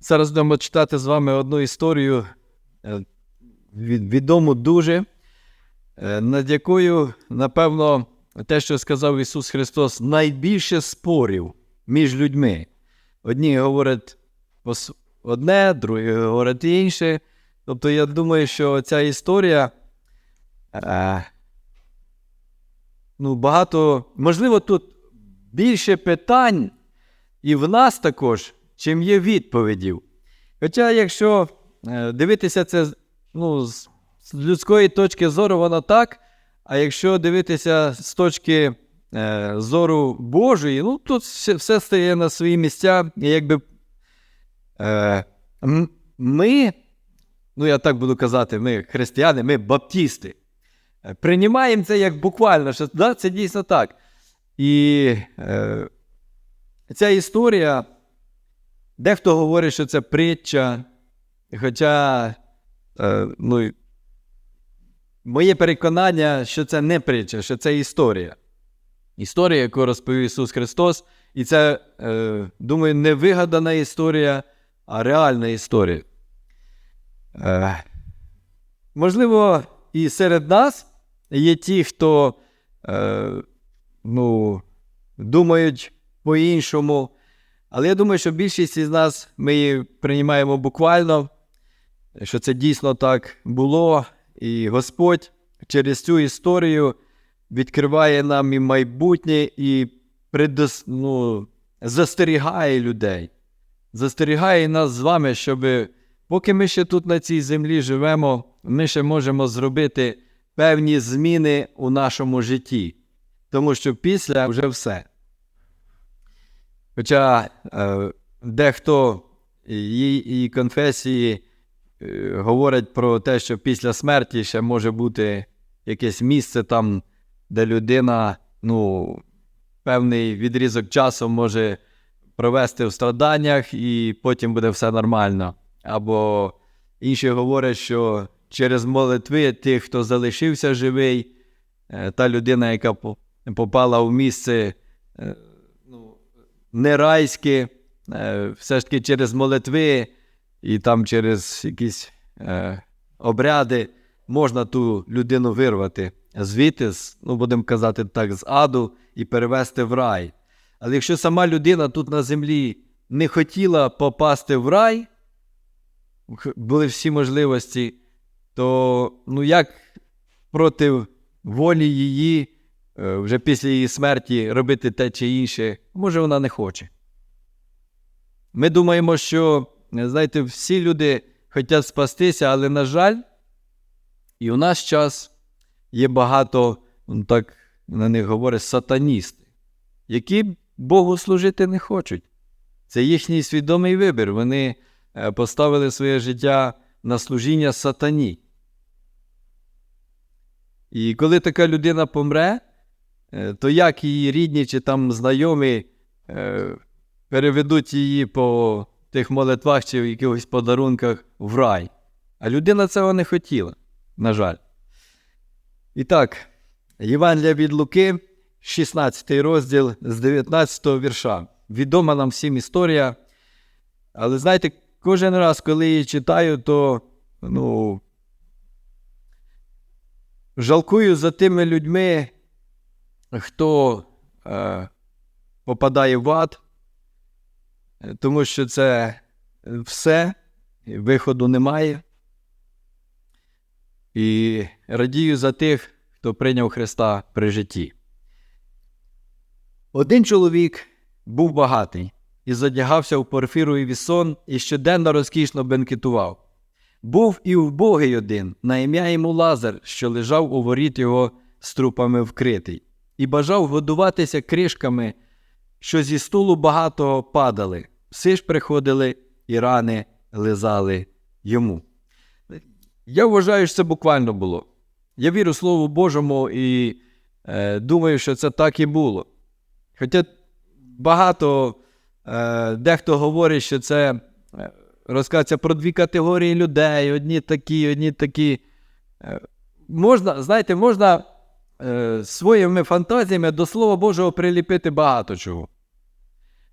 Зараз будемо читати з вами одну історію, е, відому дуже, е, над якою, напевно, те, що сказав Ісус Христос, найбільше спорів між людьми. Одні говорять одне, другі говорять інше. Тобто, я думаю, що ця історія. Е, ну, багато, можливо, тут більше питань і в нас також, чим є відповідів. Хоча, якщо е, дивитися це ну, з, людської точки зору, воно так. А якщо дивитися з точки е, зору Божої, ну тут все, стає на свої місця. Якби е, ми, ну я так буду казати, ми християни, ми баптісти. Приймаємо це як буквально, що да, це дійсно так. І е, ця історія, дехто говорить, що це притча, хоча е, ну, моє переконання, що це не притча, що це історія. Історія, яку розповів Ісус Христос, і це, е, думаю, не вигадана історія, а реальна історія. Е, можливо, і серед нас є ті, хто е, ну, думають по-іншому. Але я думаю, що більшість із нас ми її приймаємо буквально, що це дійсно так було, і Господь через цю історію відкриває нам і майбутнє, і предос, ну, застерігає людей, застерігає нас з вами, щоб поки ми ще тут на цій землі живемо, ми ще можемо зробити певні зміни у нашому житті. Тому що після вже все. Хоча е, дехто і конфесії е, говорять про те, що після смерті ще може бути якесь місце там, де людина ну, певний відрізок часу може провести в страданнях, і потім буде все нормально. Або інші говорять, що через молитви тих, хто залишився живий, е, та людина, яка попала в місце е, не райське, е, все ж таки через молитви і там через якісь е, обряди можна ту людину вирвати звідти, ну будемо казати так, з аду і перевести в рай. Але якщо сама людина тут на землі не хотіла попасти в рай, були всі можливості, то ну як проти волі її вже після її смерті робити те чи інше, може вона не хоче. Ми думаємо, що, е, знаєте, всі люди хочуть спастися, але, на жаль, і у наш час є багато, ну, так на них говорять, сатаністи, які Богу служити не хочуть. Це їхній свідомий вибір. Вони е, поставили своє життя на служіння сатані. І коли така людина помре, е, то як її рідні чи там знайомі е, переведуть її по тих молитвах чи в якихось подарунках в рай. А людина цього не хотіла, на жаль. І так, Євангелія від Луки, 16 розділ з 19 вірша. Відома нам всім історія. Але знаєте, кожен раз, коли її читаю, то ну, жалкую за тими людьми, хто е, попадає в ад, тому що це все, виходу немає. І радію за тих, хто прийняв Христа при житті. Один чоловік був багатий і задягався в порфіровий вісон і щоденно розкішно бенкетував. Був і вбогий один, на ім'я йому Лазар, що лежав у воріт його з трупами вкритий, і бажав годуватися кришками, що зі столу багатого падали. Всі ж приходили і рани лизали йому. Я вважаю, що це буквально було. Я вірю Слову Божому і е, думаю, що це так і було. Хоча багато е, дехто говорить, що це е, розказується про дві категорії людей: одні такі, одні такі. Е, можна, знаєте, можна е, своїми фантазіями до Слова Божого приліпити багато чого.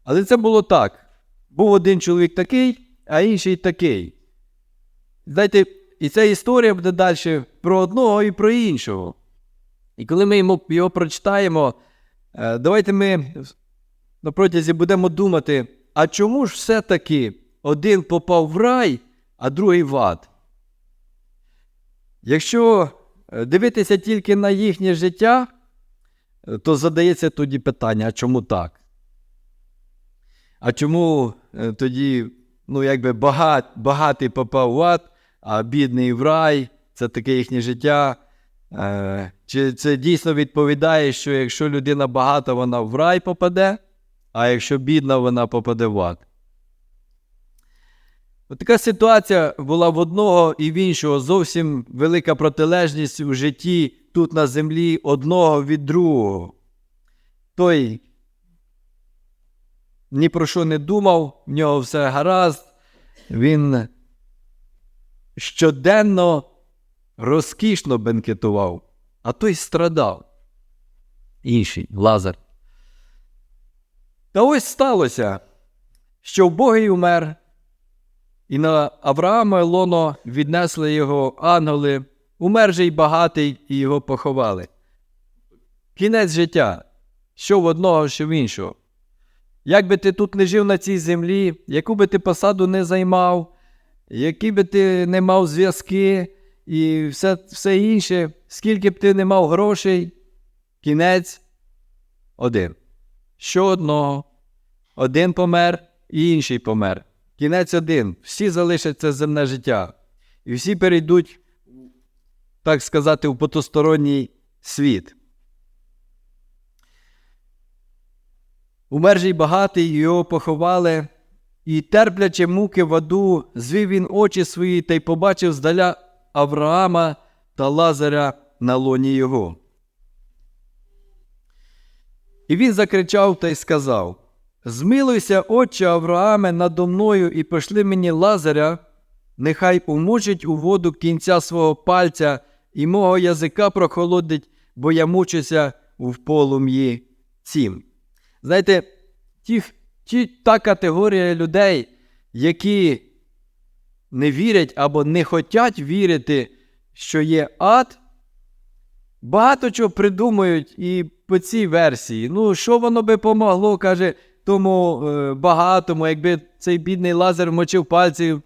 Але це було так. Був один чоловік такий, а інший такий. Знаєте, і ця історія буде далі про одного і про іншого. І коли ми йому, його прочитаємо, е, давайте ми на протязі будемо думати, а чому ж все-таки один попав в рай, а другий в ад? Якщо дивитися тільки на їхнє життя, е, то задається тоді питання, а чому так? А чому е, тоді, ну, якби багат, багатий попав в ад, а бідний в рай, це таке їхнє життя? Е, Чи це дійсно відповідає, що якщо людина багата, вона в рай попаде, а якщо бідна, вона попаде в ад? Така ситуація була в одного і в іншого зовсім велика протилежність у житті тут на землі одного від другого. Той ні про що не думав, в нього все гаразд, він щоденно розкішно бенкетував, а той страдав. Інший Лазар. Та ось сталося, що вбогий умер, і на Авраама лоно віднесли його ангели, умер же й багатий, і його поховали. Кінець життя, що в одного, що в іншого. Як би ти тут не жив на цій землі, яку би ти посаду не займав, які би ти не мав зв'язки і все, все інше, скільки б ти не мав грошей, кінець один. Що одного, один помер і інший помер. Кінець один. Всі залишать це земне життя. І всі перейдуть, так сказати, в потусторонній світ. Умер же й багатий, його поховали, і, терплячи муки в аду, звів він очі свої та й побачив здаля Авраама та Лазаря на лоні його. І він закричав та й сказав: Змилуйся, отче Аврааме, надо мною, і пошли мені Лазаря, нехай умочить у воду кінця свого пальця і мого язика прохолодить, бо я мучуся в полум'ї цім. Знаєте, ті, ті, та категорія людей, які не вірять або не хочуть вірити, що є ад, багато чого придумують і по цій версії. Ну, що воно би помогло, каже тому е, багатому, якби цей бідний лазер вмочив пальці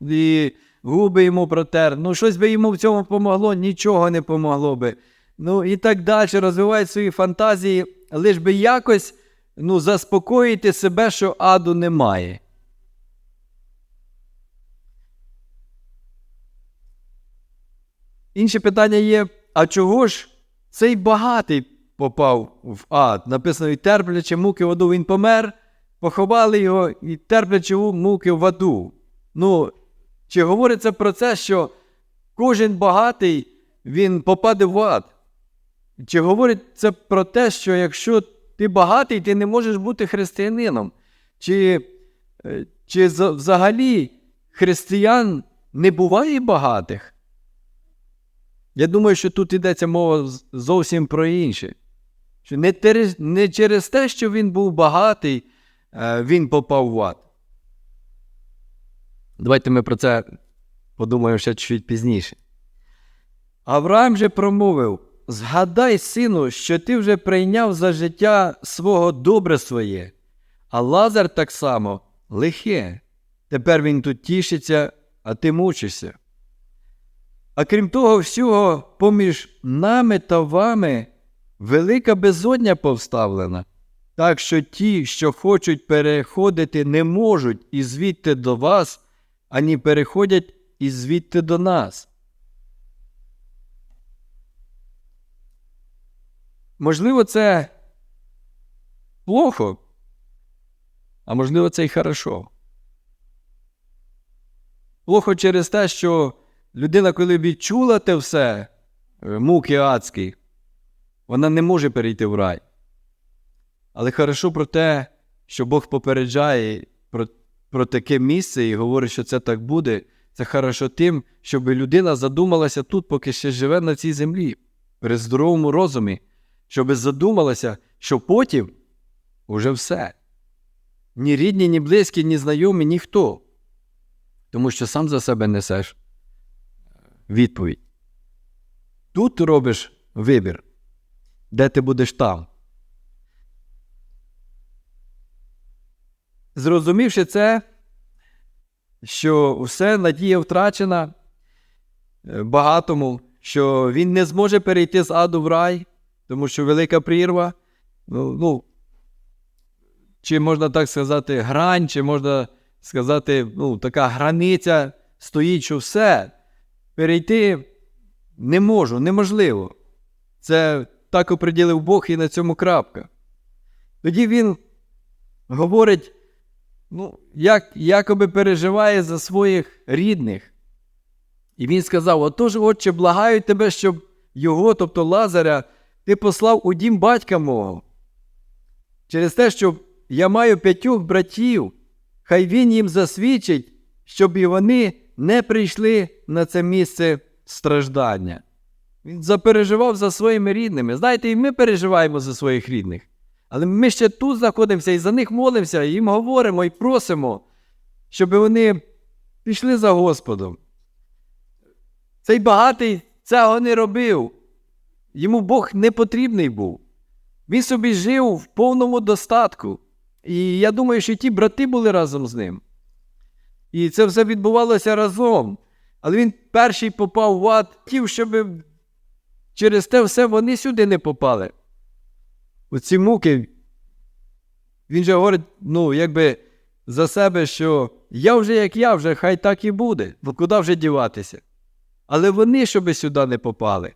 і губи йому протер. Ну, щось би йому в цьому помогло, нічого не помогло би. Ну і так далі розвивають свої фантазії, лиш би якось ну, заспокоїти себе, що аду немає. Інше питання є: а чого ж цей багатий попав в ад? Написано, і терплячи муки в аду, він помер, поховали його і терплячи муки в аду. Ну, чи говориться про це, що кожен багатий він попаде в ад? Чи говорить це про те, що якщо ти багатий, ти не можеш бути християнином? Чи, е, чи взагалі християн не буває багатих? Я думаю, що тут йдеться мова зовсім про інше. Що не, через, не через те, що він був багатий, е, він попав в ад. Давайте ми про це подумаємо ще чуть пізніше. Авраам же промовив: Згадай, сину, що ти вже прийняв за життя свого добре своє, а Лазар так само лихе. Тепер він тут тішиться, а ти мучишся. А крім того, всього, поміж нами та вами велика безодня повставлена, так що ті, що хочуть переходити, не можуть і звідти до вас, ані переходять і звідти до нас. Можливо, це плохо, а можливо, це й хорошо. Плохо через те, що людина, коли відчула те все, е, муки адські, вона не може перейти в рай. Але хорошо про те, що Бог попереджає про, про таке місце і говорить, що це так буде. Це хорошо тим, щоб людина задумалася тут, поки ще живе на цій землі, при здоровому розумі, щоб задумалася, що потім уже все. Ні рідні, ні близькі, ні знайомі, ніхто. Тому що сам за себе несеш відповідь. Тут робиш вибір, де ти будеш там. Зрозумівши це, що все надія втрачена е, багатому, що він не зможе перейти з аду в рай, тому що велика прірва, ну, ну чи можна так сказати, грань, чи можна сказати, ну, така границя стоїть, що все. Перейти не можу, неможливо. Це так оприділив Бог і на цьому крапка. Тоді він говорить, ну, як, якоби переживає за своїх рідних. І він сказав: Отож, отче, благаю тебе, щоб його, тобто Лазаря, ти послав у дім батька мого. Через те, що я маю п'ятьох братів, хай він їм засвідчить, щоб і вони не прийшли на це місце страждання. Він запереживав за своїми рідними. Знаєте, і ми переживаємо за своїх рідних. Але ми ще тут знаходимося і за них молимося, і їм говоримо і просимо, щоб вони пішли за Господом. Цей багатий цього не робив. Йому Бог не потрібний був. Він собі жив в повному достатку. І я думаю, що ті брати були разом з ним. І це все відбувалося разом. Але він перший попав в ад, хотів, щоб через те все вони сюди не попали. Оці муки. Він же говорить, ну, якби за себе, що я вже як я, вже хай так і буде. Ну куди вже діватися? Але вони, щоби сюди не попали.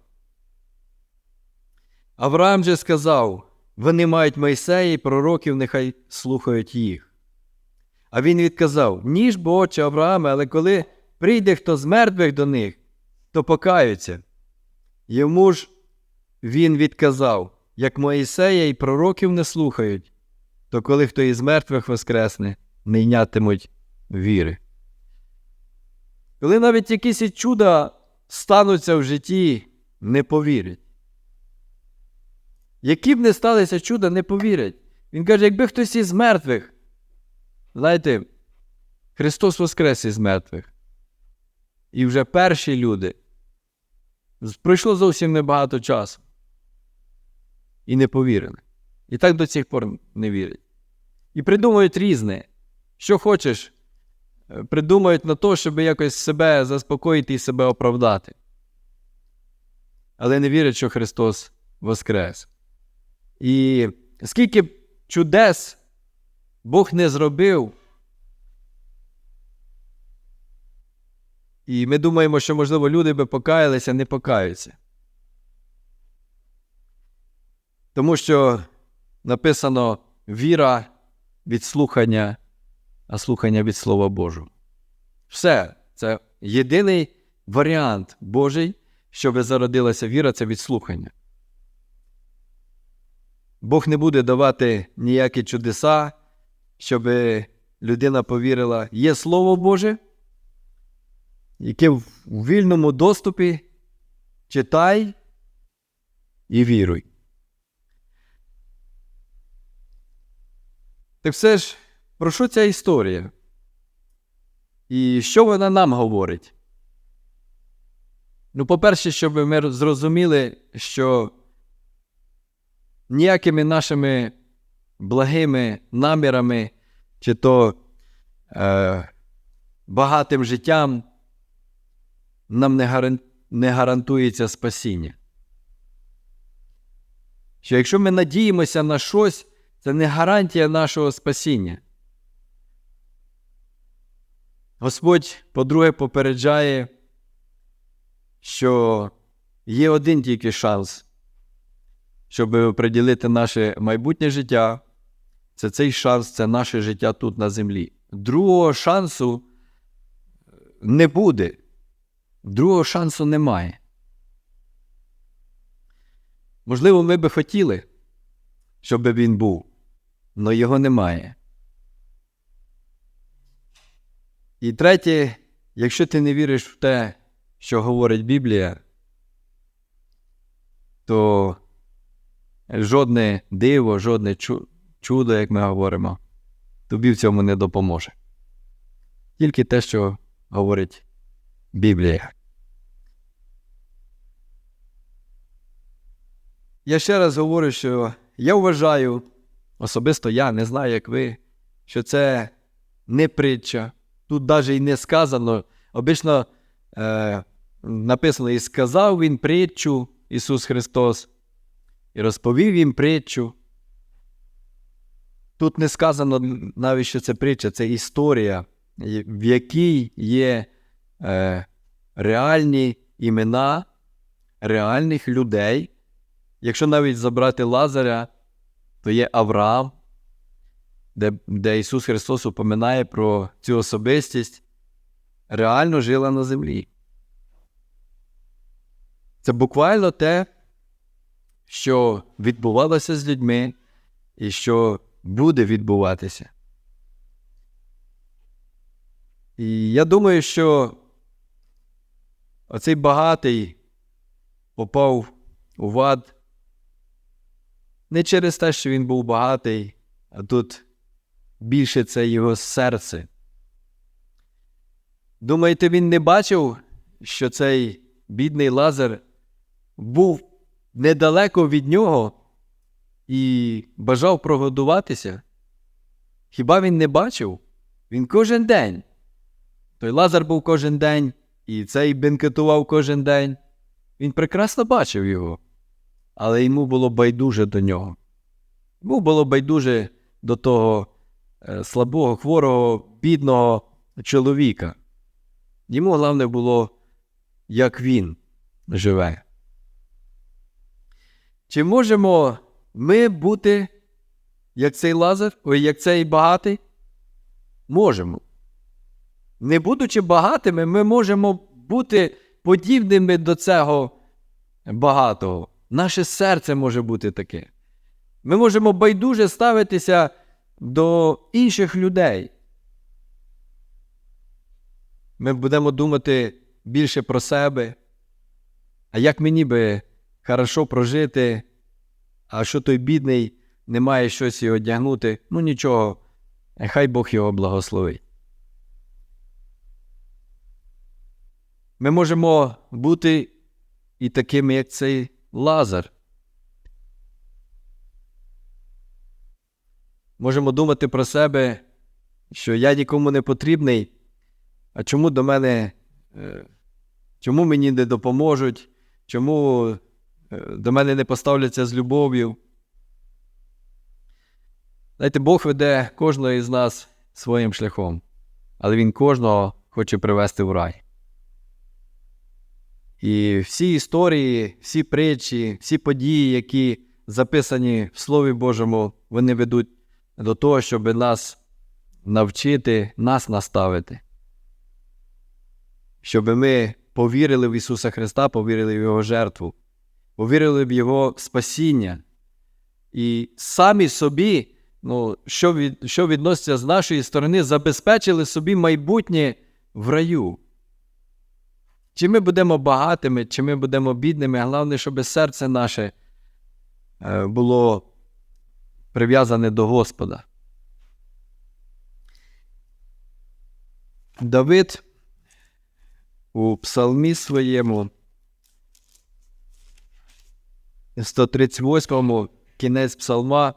Авраам же сказав: вони мають Мойсея і пророків, нехай слухають їх. А він відказав: Ніж бо отче Аврааме, але коли прийде хто з мертвих до них, то покаються. Йому ж він відказав, як Моїсея і пророків не слухають, то коли хто із мертвих воскресне, не йнятимуть віри. Коли навіть якісь чуда стануться в житті, не повірять. Які б не сталися чуда, не повірять. Він каже, якби хтось із мертвих, знаєте, Христос воскрес із мертвих. І вже перші люди. Пройшло зовсім небагато часу. І не повірили. І так до цих пор не вірять. І придумують різне. Що хочеш, е, придумають на то, щоб якось себе заспокоїти і себе оправдати. Але не вірять, що Христос воскрес. І скільки чудес Бог не зробив. І ми думаємо, що, можливо, люди би покаялися, не покаються. Тому що написано віра від слухання, а слухання від Слова Божого. Все, це єдиний варіант Божий, щоб зародилася віра, це від слухання. Бог не буде давати ніякі чудеса, щоб людина повірила. Є Слово Боже, яке в вільному доступі читай і віруй. Так все ж, про що ця історія? І що вона нам говорить? Ну, по-перше, щоб ми зрозуміли, що ніякими нашими благими намірами, чи то е, багатим життям нам не, гарантується спасіння. Що якщо ми надіємося на щось, це не гарантія нашого спасіння. Господь, по-друге, попереджає, що є один тільки шанс щоб приділити наше майбутнє життя, це цей шанс, це наше життя тут на землі. Другого шансу не буде. Другого шансу немає. Можливо, ми би хотіли, щоб він був, але його немає. І третє, якщо ти не віриш в те, що говорить Біблія, то жодне диво, жодне чудо, як ми говоримо, тобі в цьому не допоможе. Тільки те, що говорить Біблія. Я ще раз говорю, що я вважаю, особисто я не знаю, як ви, що це не притча. Тут навіть і не сказано. Обично е, написано, і сказав він притчу Ісус Христос, і розповів їм притчу. Тут не сказано навіть, що це притча, це історія, в якій є е, реальні імена реальних людей. Якщо навіть забрати Лазаря, то є Авраам, де, де Ісус Христос упоминає про цю особистість, реально жила на землі. Це буквально те, що відбувалося з людьми і що буде відбуватися. І я думаю, що оцей багатий попав у вад не через те, що він був багатий, а тут більше це його серце. Думаєте, він не бачив, що цей бідний Лазар був недалеко від нього і бажав прогодуватися? Хіба він не бачив? Він кожен день. Той Лазар був кожен день, і цей бенкетував кожен день. Він прекрасно бачив його, але йому було байдуже до нього. Йому було байдуже до того е, слабого, хворого, бідного чоловіка. Йому головне було, як він живе. Чи можемо ми бути, як цей Лазар, ой, як цей багатий? Можемо. Не будучи багатими, ми можемо бути подібними до цього багатого. Наше серце може бути таке. Ми можемо байдуже ставитися до інших людей. Ми будемо думати більше про себе. А як мені би хорошо прожити, а що той бідний не має щось і одягнути, ну нічого, хай Бог його благословить. Ми можемо бути і такими, як цей Лазар. Можемо думати про себе, що я нікому не потрібний, а чому до мене, е, чому мені не допоможуть, чому е, до мене не поставляться з любов'ю. Знаєте, Бог веде кожного із нас своїм шляхом, але Він кожного хоче привести в рай. І всі історії, всі притчі, всі події, які записані в Слові Божому, вони ведуть до того, щоб нас навчити, нас наставити. Щоб ми повірили в Ісуса Христа, повірили в Його жертву, повірили в Його спасіння. І самі собі, ну, що, від, що відноситься з нашої сторони, забезпечили собі майбутнє в раю. Чи ми будемо багатими, чи ми будемо бідними, головне, щоб серце наше е, було прив'язане до Господа. Давид у псалмі своєму 138 кінець псалма.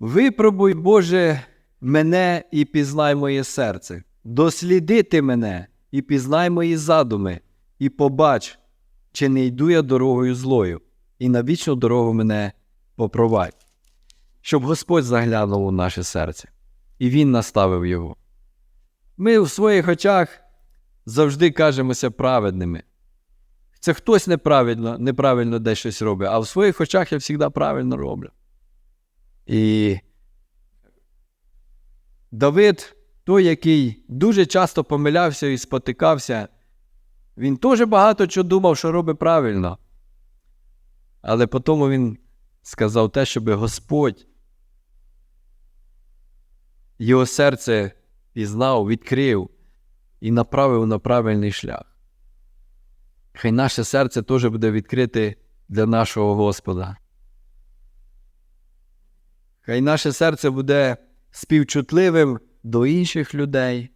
Випробуй, Боже, мене і пізнай моє серце, дослідити мене і пізнай мої задуми, і побач, чи не йду я дорогою злою, і на вічну дорогу мене попровадь, щоб Господь заглянув у наше серце, і Він наставив його. Ми в своїх очах завжди кажемося праведними. Це хтось неправильно неправильно десь щось робить, а в своїх очах я завжди правильно роблю. І Давид той, який дуже часто помилявся і спотикався, він теж багато чого думав, що робить правильно. Але потім він сказав те, щоб Господь його серце пізнав, відкрив і направив на правильний шлях. Хай наше серце теж буде відкрите для нашого Господа. Хай наше серце буде співчутливим до інших людей.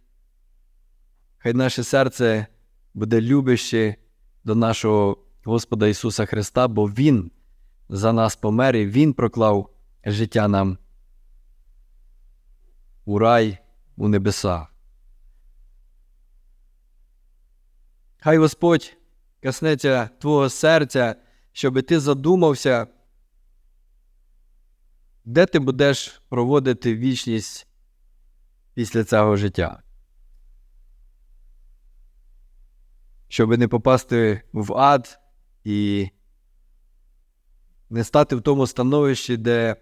хай наше серце буде любяще до нашого Господа Ісуса Христа, бо Він за нас помер і Він проклав життя нам у рай, у небеса. Хай Господь коснеться твого серця, щоб ти задумався, де ти будеш проводити вічність після цього життя. Щоб не попасти в ад і не стати в тому становищі, де,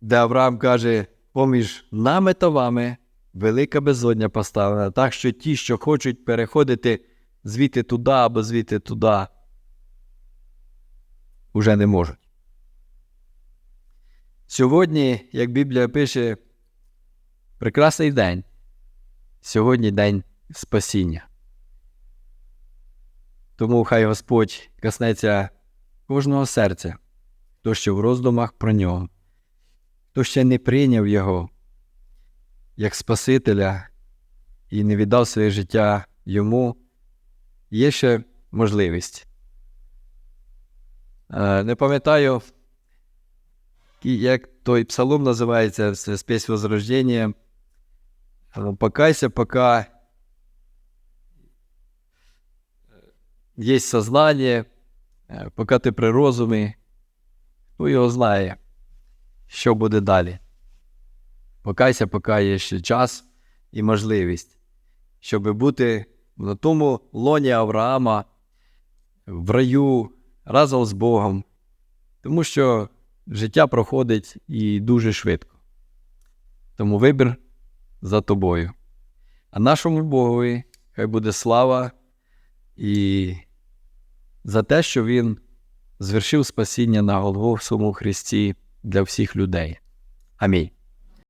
де Авраам каже, поміж нами та вами велика безодня поставлена, так що ті, що хочуть переходити звідти туди або звідти туди, уже не можуть. Сьогодні, як Біблія пише, прекрасний день. Сьогодні день спасіння. Тому хай Господь коснеться кожного серця, хто ще в роздумах про нього, хто ще не прийняв Його як Спасителя і не віддав своє життя йому, є ще можливість. Е, Не пам'ятаю, як той псалом називається, «Спесь Возрождення. Покайся, пока є сознання, е, поки ти при розумі, хто його знає, що буде далі. Покайся, поки є ще час і можливість, щоб бути на тому лоні Авраама в раю разом з Богом, тому що життя проходить і дуже швидко. Тому вибір за тобою. А нашому Богові хай буде слава і за те, що Він звершив спасіння на Голгофському Христі для всіх людей. Амінь.